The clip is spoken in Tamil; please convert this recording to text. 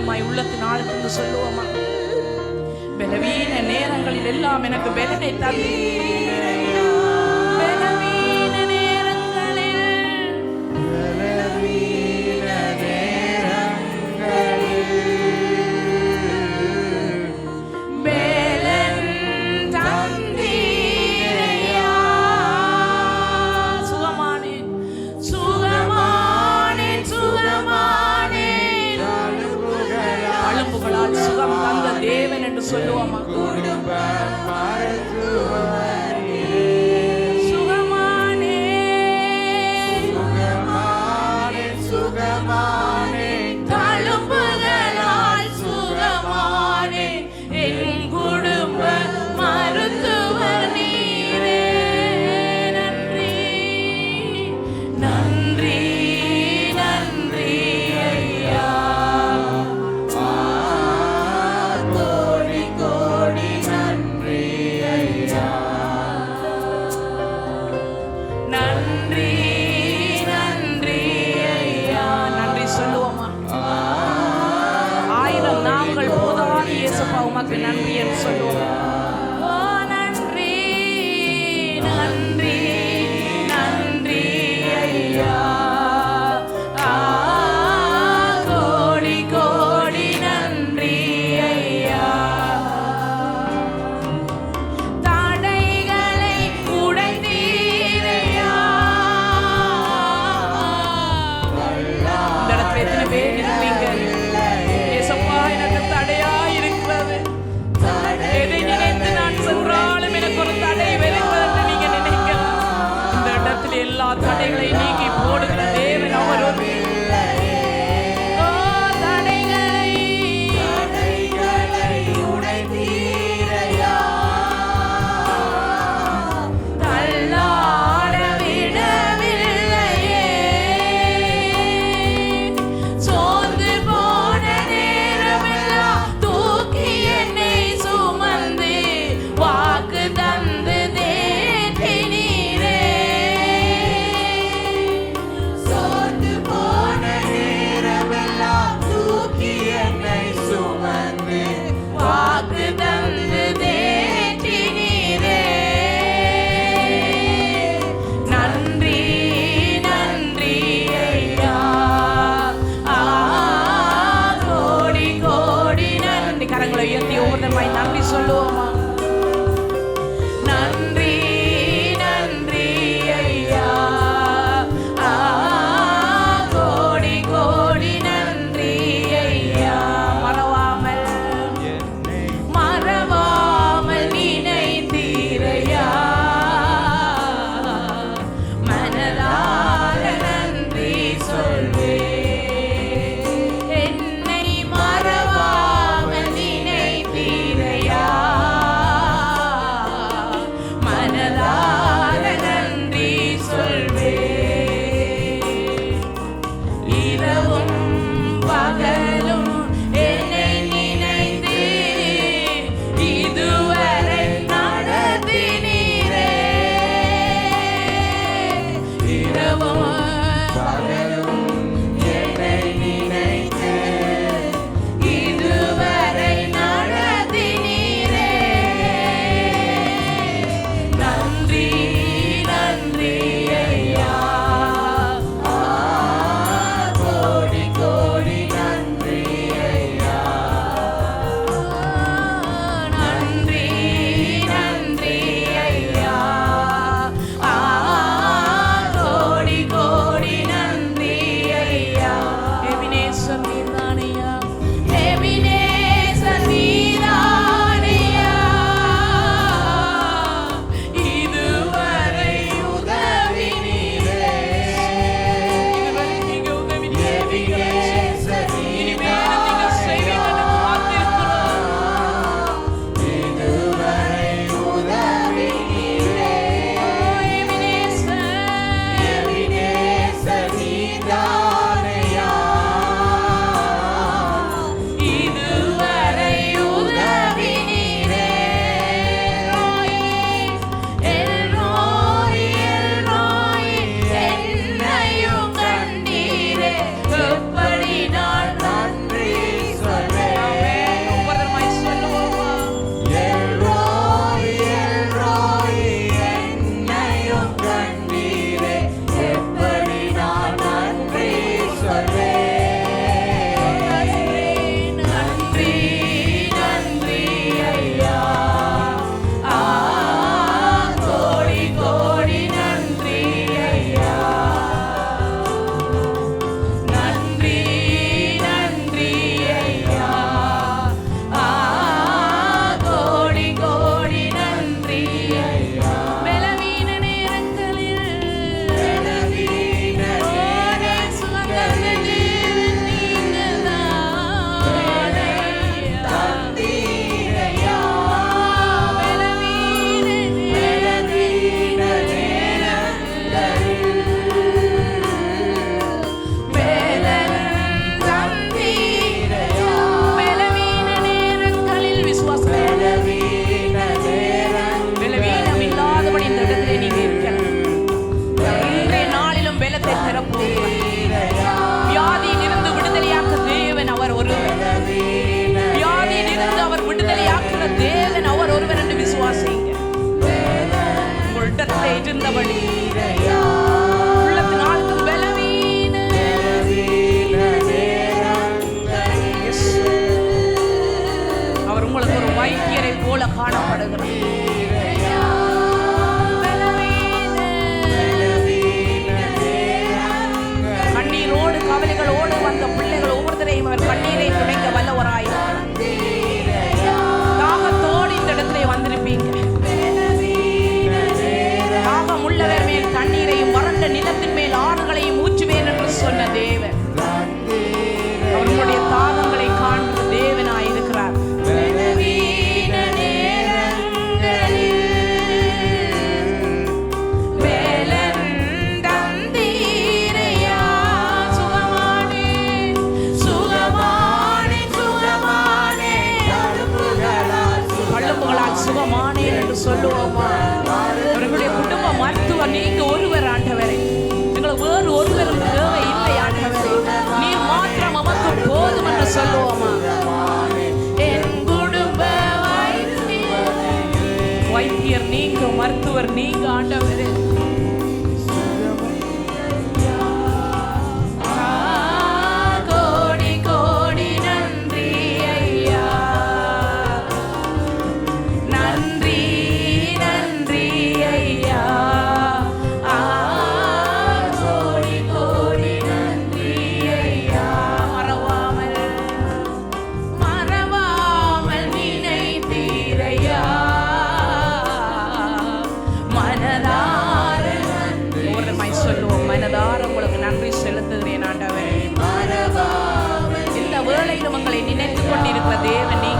ஆண்டவருமாய் உள்ளத்தின் ஆழத்தின்னு சொல்லுவோமா? பலவீன நேரங்களில் எல்லாம் எனக்கு பலனை தள்ளி இருந்தபடி அவர் உங்களுக்கு ஒரு வைத்தியரை போல காணப்படுகிறார். வைத்தியர் நீங்க மருத்துவர் நீங்க ஆண்டவர். கொண்டிருப்ப தேவனை